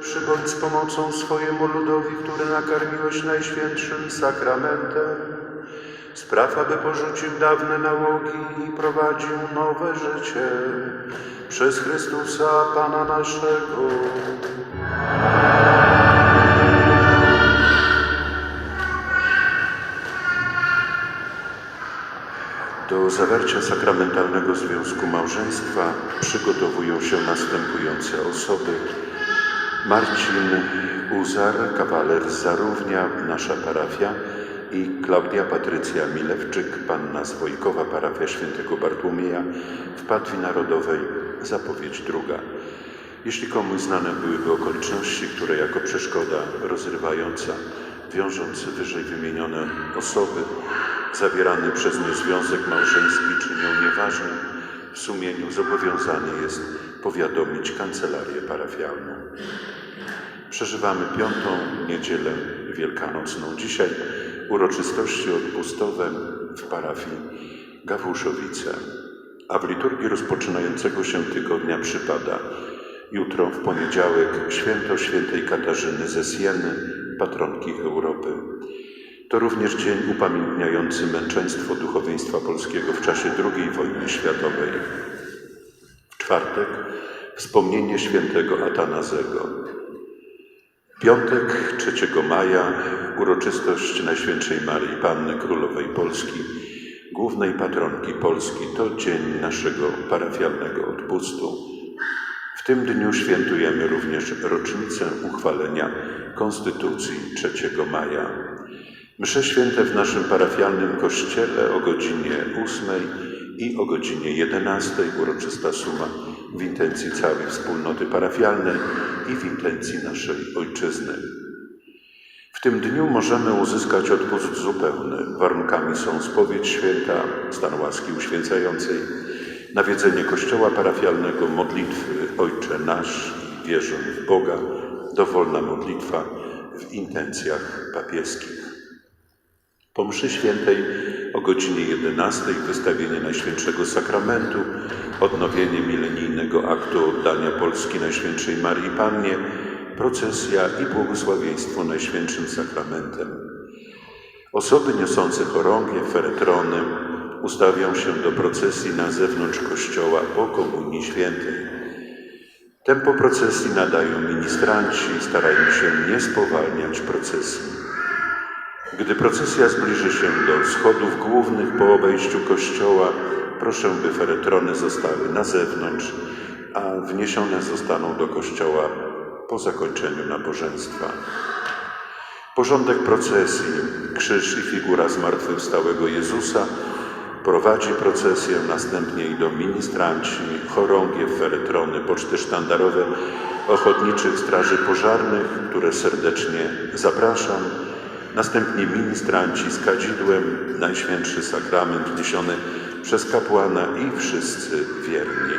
Przybądź z pomocą swojemu ludowi, który nakarmiłeś najświętszym sakramentem. Spraw, aby porzucił dawne nałogi i prowadził nowe życie. Przez Chrystusa Pana naszego. Do zawarcia sakramentalnego związku małżeństwa przygotowują się następujące osoby. Marcin Uzar, kawaler z Zarównia, nasza parafia i Klaudia Patrycja Milewczyk, panna z parafia świętego Bartłomieja w Patwi Narodowej, zapowiedź druga. Jeśli komuś znane byłyby okoliczności, które jako przeszkoda rozrywająca, wiążąc wyżej wymienione osoby, zawierany przez nie związek małżeński czynią nieważnym, w sumieniu zobowiązany jest powiadomić kancelarię parafialną. Przeżywamy piątą niedzielę wielkanocną. Dzisiaj uroczystości odpustowe w parafii Gawłuszowice, a w liturgii rozpoczynającego się tygodnia przypada jutro w poniedziałek święto świętej Katarzyny ze Sieny, patronki Europy. To również dzień upamiętniający męczeństwo duchowieństwa polskiego w czasie II wojny światowej. Czwartek wspomnienie świętego Atanazego. Piątek 3 maja uroczystość Najświętszej Marii Panny Królowej Polski, głównej patronki Polski. To dzień naszego parafialnego odpustu. W tym dniu świętujemy również rocznicę uchwalenia Konstytucji 3 maja. Msze święte w naszym parafialnym kościele o godzinie 8 i o godzinie 11 uroczysta suma w intencji całej wspólnoty parafialnej i w intencji naszej ojczyzny. W tym dniu możemy uzyskać odpust zupełny. Warunkami są spowiedź święta, stan łaski uświęcającej, nawiedzenie kościoła parafialnego, modlitwy Ojcze Nasz i wierzę w Boga, dowolna modlitwa w intencjach papieskich. Po mszy świętej o godzinie 11 wystawienie Najświętszego Sakramentu, odnowienie milenijnego aktu oddania Polski Najświętszej Marii Pannie, procesja i błogosławieństwo Najświętszym Sakramentem. Osoby niosące chorągie, feretrony ustawią się do procesji na zewnątrz kościoła po Komunii Świętej. Tempo procesji nadają ministranci, starajmy się nie spowalniać procesji. Gdy procesja zbliży się do schodów głównych po obejściu kościoła, proszę, by feretrony zostały na zewnątrz, a wniesione zostaną do kościoła po zakończeniu nabożeństwa. Porządek procesji, krzyż i figura zmartwychwstałego Jezusa prowadzi procesję, następnie idą ministranci, chorągie, feretrony, poczty sztandarowe, ochotniczych straży pożarnych, które serdecznie zapraszam, Następnie ministranci z kadzidłem, Najświętszy Sakrament niesiony przez kapłana i wszyscy wierni.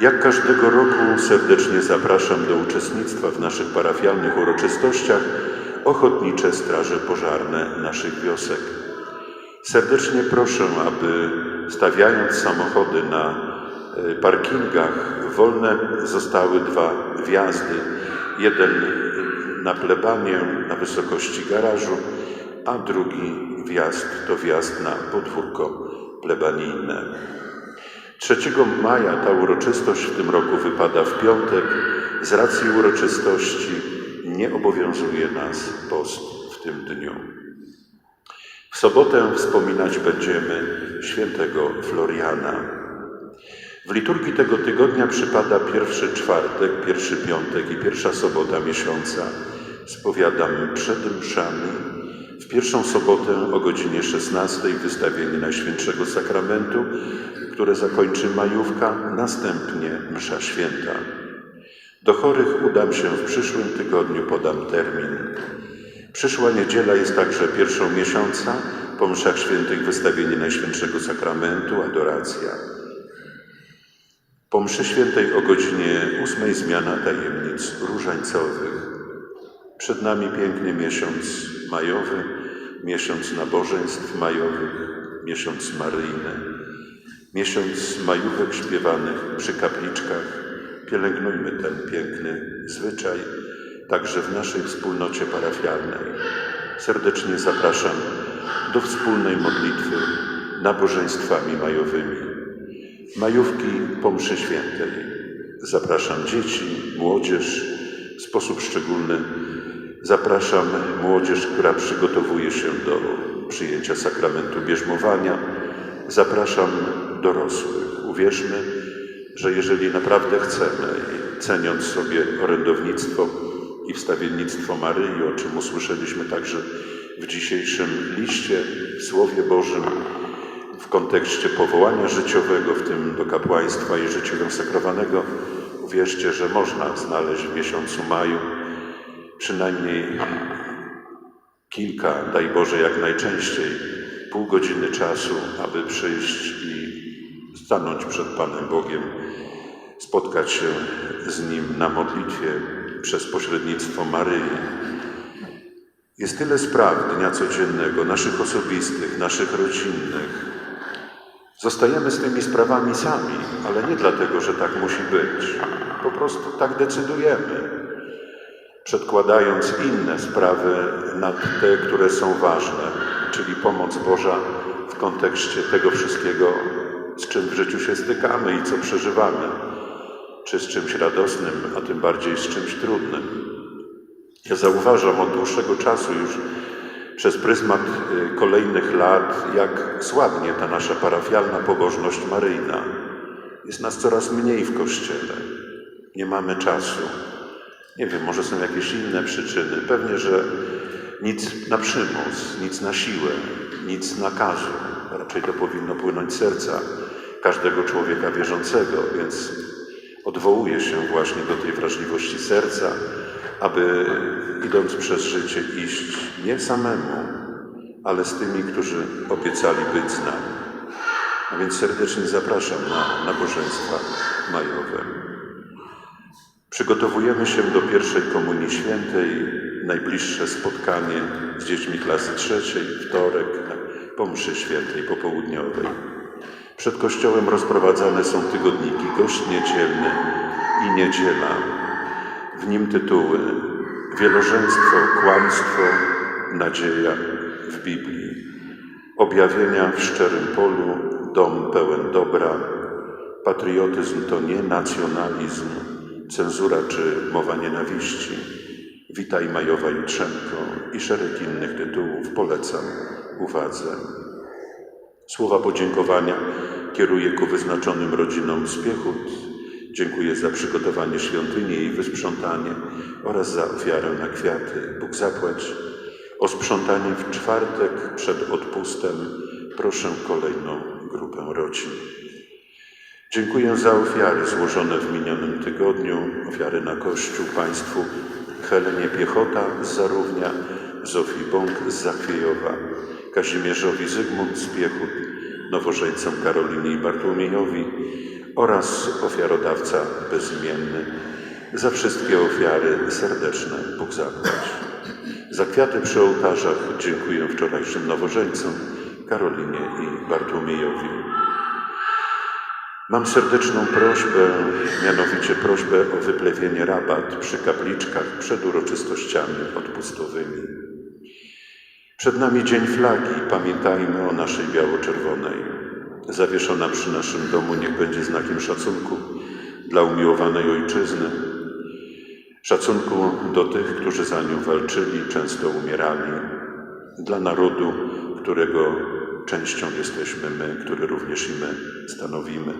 Jak każdego roku serdecznie zapraszam do uczestnictwa w naszych parafialnych uroczystościach ochotnicze straże pożarne naszych wiosek. Serdecznie proszę, aby stawiając samochody na e, parkingach, wolne zostały dwa wjazdy. Jeden na plebanię na wysokości garażu, a drugi wjazd to wjazd na podwórko plebanijne. 3 maja ta uroczystość w tym roku wypada w piątek. Z racji uroczystości nie obowiązuje nas post w tym dniu. W sobotę wspominać będziemy świętego Floriana. W liturgii tego tygodnia przypada pierwszy czwartek, pierwszy piątek i pierwsza sobota miesiąca. Spowiadam przed mszami. W pierwszą sobotę o godzinie 16 wystawienie Najświętszego Sakramentu, które zakończy majówka, następnie msza święta. Do chorych udam się w przyszłym tygodniu, podam termin. Przyszła niedziela jest także pierwszą miesiąca, po mszach świętych wystawienie Najświętszego Sakramentu, adoracja. Po mszy świętej o godzinie ósmej zmiana tajemnic różańcowych. Przed nami piękny miesiąc majowy, miesiąc nabożeństw majowych, miesiąc maryjny, miesiąc majówek śpiewanych przy kapliczkach, pielęgnujmy ten piękny zwyczaj także w naszej wspólnocie parafialnej. Serdecznie zapraszam do wspólnej modlitwy nabożeństwami majowymi. Majówki po mszy świętej. Zapraszam dzieci, młodzież w sposób szczególny. Zapraszam młodzież, która przygotowuje się do przyjęcia sakramentu bierzmowania. Zapraszam dorosłych. Uwierzmy, że jeżeli naprawdę chcemy, ceniąc sobie orędownictwo i wstawiennictwo Maryi, o czym usłyszeliśmy także w dzisiejszym liście, w Słowie Bożym, w kontekście powołania życiowego, w tym do kapłaństwa i życia konsekrowanego, uwierzcie, że można znaleźć w miesiącu maju przynajmniej kilka, daj Boże jak najczęściej, pół godziny czasu, aby przyjść i stanąć przed Panem Bogiem, spotkać się z Nim na modlitwie przez pośrednictwo Maryi. Jest tyle spraw dnia codziennego, naszych osobistych, naszych rodzinnych. Zostajemy z tymi sprawami sami, ale nie dlatego, że tak musi być. Po prostu tak decydujemy, przedkładając inne sprawy nad te, które są ważne, czyli pomoc Boża w kontekście tego wszystkiego, z czym w życiu się stykamy i co przeżywamy, czy z czymś radosnym, a tym bardziej z czymś trudnym. Ja zauważam od dłuższego czasu już przez pryzmat y, kolejnych lat, jak słabnie ta nasza parafialna pobożność maryjna. Jest nas coraz mniej w kościele. Nie mamy czasu. Nie wiem, może są jakieś inne przyczyny. Pewnie, że nic na przymus, nic na siłę, nic nakazu. Raczej to powinno płynąć z serca każdego człowieka wierzącego, więc odwołuje się właśnie do tej wrażliwości serca, aby idąc przez życie iść nie samemu, ale z tymi, którzy obiecali być z nami. A więc serdecznie zapraszam na nabożeństwa majowe. Przygotowujemy się do pierwszej Komunii Świętej, najbliższe spotkanie z dziećmi klasy trzeciej, wtorek, po mszy świętej popołudniowej. Przed kościołem rozprowadzane są tygodniki Gość Niedzielny i Niedziela. W nim tytuły Wielożeństwo, Kłamstwo, Nadzieja w Biblii. Objawienia w szczerym polu, dom pełen dobra. Patriotyzm to nie nacjonalizm, cenzura czy mowa nienawiści. Witaj Majowa Jutrzenko i szereg innych tytułów polecam uwadze. Słowa podziękowania kieruję ku wyznaczonym rodzinom z Piechut. Dziękuję za przygotowanie świątyni i wysprzątanie oraz za ofiarę na kwiaty. Bóg zapłać. O sprzątanie w czwartek przed odpustem proszę kolejną grupę rodzin. Dziękuję za ofiary złożone w minionym tygodniu, ofiary na Kościół Państwu Helenie Piechota z Zarównia, Zofii Bąk z Zachwiejowa, Kazimierzowi Zygmunt z Piechut, nowożeńcom Karolinie i Bartłomiejowi oraz ofiarodawca bezimienny. Za wszystkie ofiary serdeczne Bóg zapłać. Za kwiaty przy ołtarzach dziękuję wczorajszym nowożeńcom Karolinie i Bartłomiejowi. Mam serdeczną prośbę, mianowicie prośbę o wyplewienie rabat przy kapliczkach przed uroczystościami odpustowymi. Przed nami Dzień Flagi, pamiętajmy o naszej biało-czerwonej. Zawieszona przy naszym domu niech będzie znakiem szacunku dla umiłowanej ojczyzny, szacunku do tych, którzy za nią walczyli, często umierali, dla narodu, którego częścią jesteśmy my, który również i my stanowimy,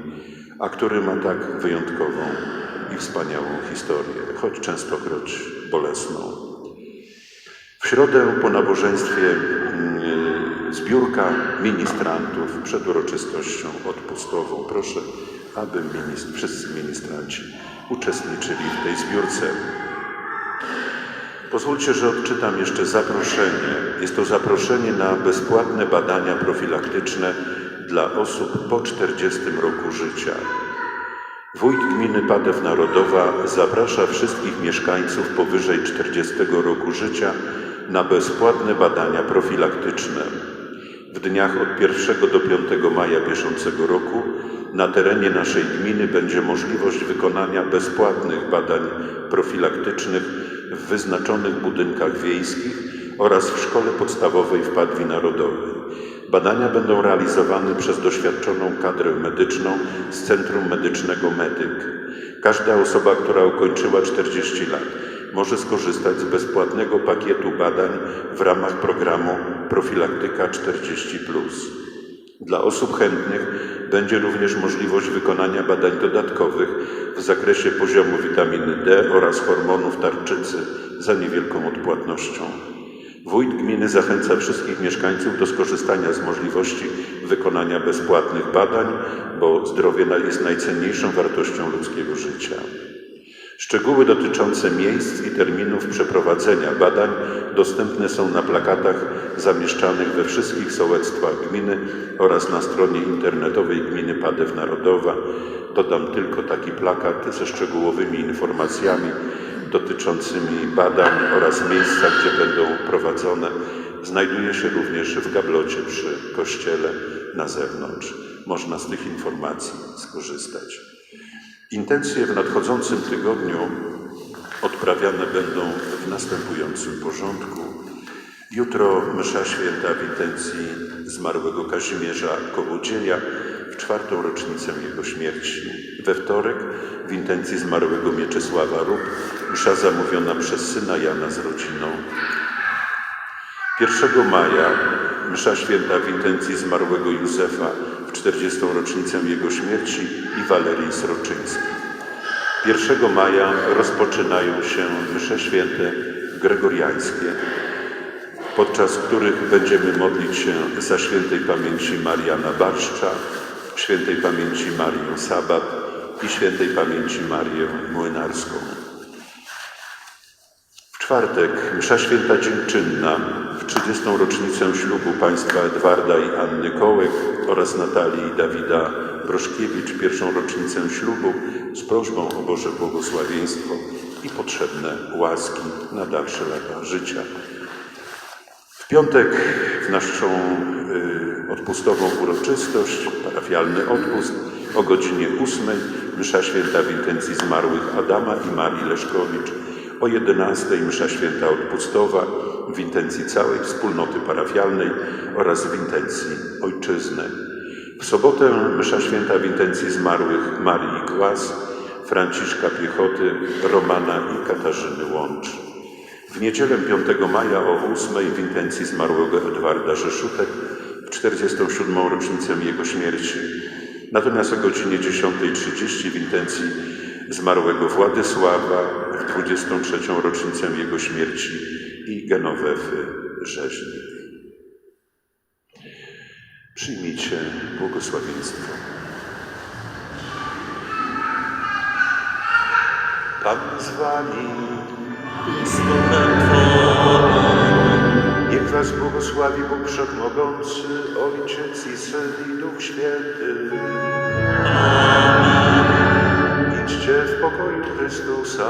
a który ma tak wyjątkową i wspaniałą historię, choć częstokroć bolesną. W środę po nabożeństwie mm, zbiórka ministrantów przed uroczystością odpustową. Proszę, aby ministr, wszyscy ministranci uczestniczyli w tej zbiórce. Pozwólcie, że odczytam jeszcze zaproszenie. Jest to zaproszenie na bezpłatne badania profilaktyczne dla osób po 40 roku życia. Wójt gminy Padew Narodowa zaprasza wszystkich mieszkańców powyżej 40 roku życia na bezpłatne badania profilaktyczne. W dniach od 1 do 5 maja bieżącego roku na terenie naszej gminy będzie możliwość wykonania bezpłatnych badań profilaktycznych w wyznaczonych budynkach wiejskich oraz w szkole podstawowej w Padwi Narodowej. Badania będą realizowane przez doświadczoną kadrę medyczną z Centrum Medycznego Medyk. Każda osoba, która ukończyła 40 lat, może skorzystać z bezpłatnego pakietu badań w ramach programu Profilaktyka 40. Dla osób chętnych będzie również możliwość wykonania badań dodatkowych w zakresie poziomu witaminy D oraz hormonów tarczycy za niewielką odpłatnością. Wójt gminy zachęca wszystkich mieszkańców do skorzystania z możliwości wykonania bezpłatnych badań, bo zdrowie jest najcenniejszą wartością ludzkiego życia. Szczegóły dotyczące miejsc i terminów przeprowadzenia badań dostępne są na plakatach zamieszczanych we wszystkich sołectwach gminy oraz na stronie internetowej gminy Padew Narodowa. Dodam tylko taki plakat ze szczegółowymi informacjami dotyczącymi badań oraz miejsca, gdzie będą prowadzone. Znajduje się również w gablocie przy kościele na zewnątrz. Można z tych informacji skorzystać. Intencje w nadchodzącym tygodniu odprawiane będą w następującym porządku. Jutro msza święta w intencji zmarłego Kazimierza Kołodzieja w czwartą rocznicę jego śmierci. We wtorek w intencji zmarłego Mieczysława Rób msza zamówiona przez syna Jana z rodziną. 1 maja msza święta w intencji zmarłego Józefa 40. rocznicę jego śmierci i Walerii Sroczyńskiej. 1 maja rozpoczynają się msze święte gregoriańskie, podczas których będziemy modlić się za świętej pamięci Mariana Barszcza, świętej pamięci Marię Sabat i świętej pamięci Marię Młynarską. W czwartek msza święta dziękczynna w 30. rocznicę ślubu państwa Edwarda i Anny Kołek oraz Natalii i Dawida Broszkiewicz, pierwszą rocznicę ślubu z prośbą o Boże błogosławieństwo i potrzebne łaski na dalsze lata życia. W piątek w naszą y, odpustową uroczystość, parafialny odpust o godzinie 8 msza święta w intencji zmarłych Adama i Marii Leszkowicz, o 11 msza święta odpustowa w intencji całej wspólnoty parafialnej oraz w intencji ojczyzny. W sobotę msza święta w intencji zmarłych Marii Głaz, Franciszka Piechoty, Romana i Katarzyny Łącz. W niedzielę 5 maja o 8 w intencji zmarłego Edwarda Rzeszutek w 47. rocznicę jego śmierci. Natomiast o godzinie 10.30 w intencji zmarłego Władysława w 23. rocznicę jego śmierci i Genowefy Rzeźnik. Przyjmijcie błogosławieństwo. Pan z wami. Niech was błogosławi Bóg Wszechmogący, Ojciec i Syn i Duch Święty. Idźcie w pokoju Chrystusa.